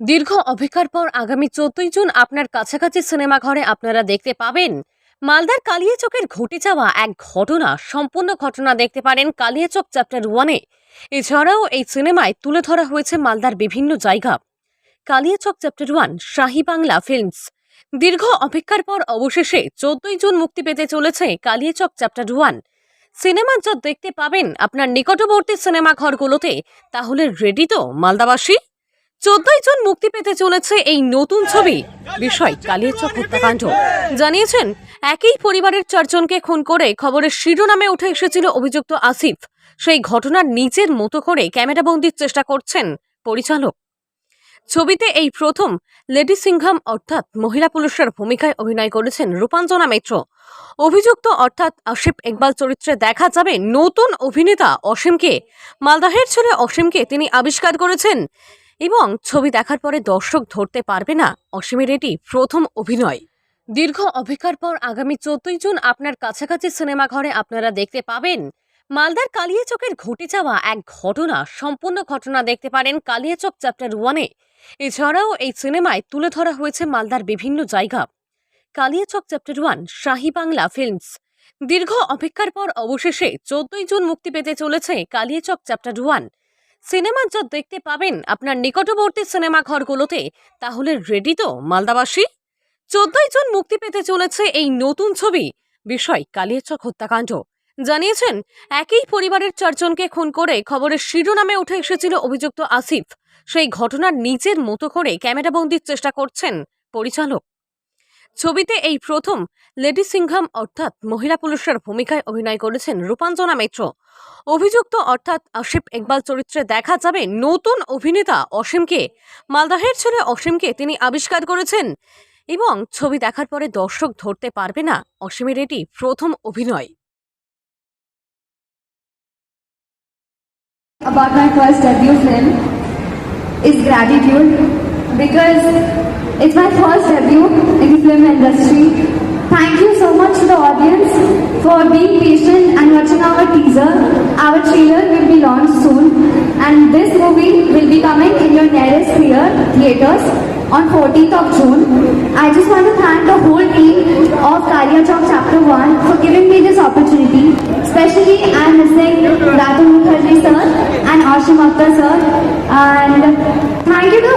দীর্ঘ অপেক্ষার পর আগামী চোদ্দই জুন আপনার কাছাকাছি সিনেমা ঘরে আপনারা দেখতে পাবেন। মালদার কালিয়াচকের ঘটে যাওয়া এক ঘটনা, সম্পূর্ণ ঘটনা দেখতে পারেন কালিয়াচক চ্যাপ্টার ওয়ানে। এছাড়াও এই সিনেমায় তুলে ধরা হয়েছে মালদার বিভিন্ন জায়গা। Kaliachak chapter one, Shahi Bangla Films. দীর্ঘ অপেক্ষার পর অবশেষে চোদ্দই জুন মুক্তি পেতে চলেছে কালিয়াচক চ্যাপ্টার ওয়ান। সিনেমা যা দেখতে পাবেন আপনার নিকটবর্তী সিনেমা ঘরগুলোতে তাহলে রেডি তো, মালদাবাসী? চোদ্দই জুন মুক্তি পেতে চলেছে এই নতুন ছবি। বিষয়, কালিয়াচক হত্যাকাণ্ড। জানিয়েছেন, একই পরিবারের চারজনকে খুন করে খবরের শিরোনামে উঠে এসেছিল অভিযুক্ত আসিফ। সেই ঘটনার নিজের মতো করে ক্যামেরাবন্দির চেষ্টা করছেন পরিচালক। ছবিতে এই প্রথম লেডি সিংহাম অর্থাৎ মহিলা পুলিশের ভূমিকায় অভিনয় করেছেন রূপাঞ্জনা মিত্র। অভিযুক্ত অর্থাৎ আসিফ ইকবাল চরিত্রে দেখা যাবে নতুন অভিনেতা অসীমকে। মালদাহের ছেলে অসীমকে তিনি আবিষ্কার করেছেন এবং ছবি দেখার পরে দর্শক ধরতে পারবে না, অসীমের এটি প্রথম অভিনয়। দীর্ঘ অপেক্ষার পর আগামী চোদ্দই জুন আপনার কাছাকাছি সিনেমা ঘরে আপনারা দেখতে পাবেন মালদার কালিয়াচকের ঘটে যাওয়া এক ঘটনা, সম্পূর্ণ ঘটনা দেখতে পারেন কালিয়াচক চ্যাপ্টার ওয়ানে। এছাড়াও এই সিনেমায় তুলে ধরা হয়েছে মালদার বিভিন্ন জায়গা। Kaliachak chapter one, Shahi Bangla films. দীর্ঘ অপেক্ষার পর অবশেষে চোদ্দই জুন মুক্তি পেতে চলেছে কালিয়াচক চ্যাপ্টার ওয়ান। সিনেমা যা দেখতে পাবেন আপনার নিকটবর্তী সিনেমা ঘরগুলোতে। তাহলে রেডি তো, মালদাবাসী? চোদ্দই জুন মুক্তি পেতে চলেছে এই নতুন ছবি, বিষয় কালিয়াচক হত্যাকাণ্ড। জানিয়েছেন, একই পরিবারের চারজনকে খুন করে খবরের শিরোনামে উঠে এসেছিল অভিযুক্ত আসিফ। সেই ঘটনার নিজের মতো করে ক্যামেরাবন্দির চেষ্টা করছেন পরিচালক। ছবিতে এই প্রথম লেডি সিংহাম অর্থাৎ মহিলা পুলিশের ভূমিকায় অভিনয় করেছেন রূপাঞ্জনা মিত্র। অভিযুক্ত অর্থাৎ আসিফ ইকবাল চরিত্রে দেখা যাবে নতুন অভিনেতা অসীমকে। মালদাহের ছেলে অসীমকে তিনি আবিষ্কার করেছেন এবং ছবি দেখার পরে দর্শক ধরতে পারবে না অসীমের এটি প্রথম অভিনয়। About my first debut film is gratitude because it's my first debut in the film industry. Thank you so much to the audience for being patient and watching our teaser. Our trailer will be launched soon and this movie will be coming in your nearest theater, theaters on 14th of June. I just want to thank the whole team of Karya Chowk Chapter 1 for giving me this opportunity. Especially I'm missing Ratu Mukherjee sir and Ashim Akhtar sir. And thank you to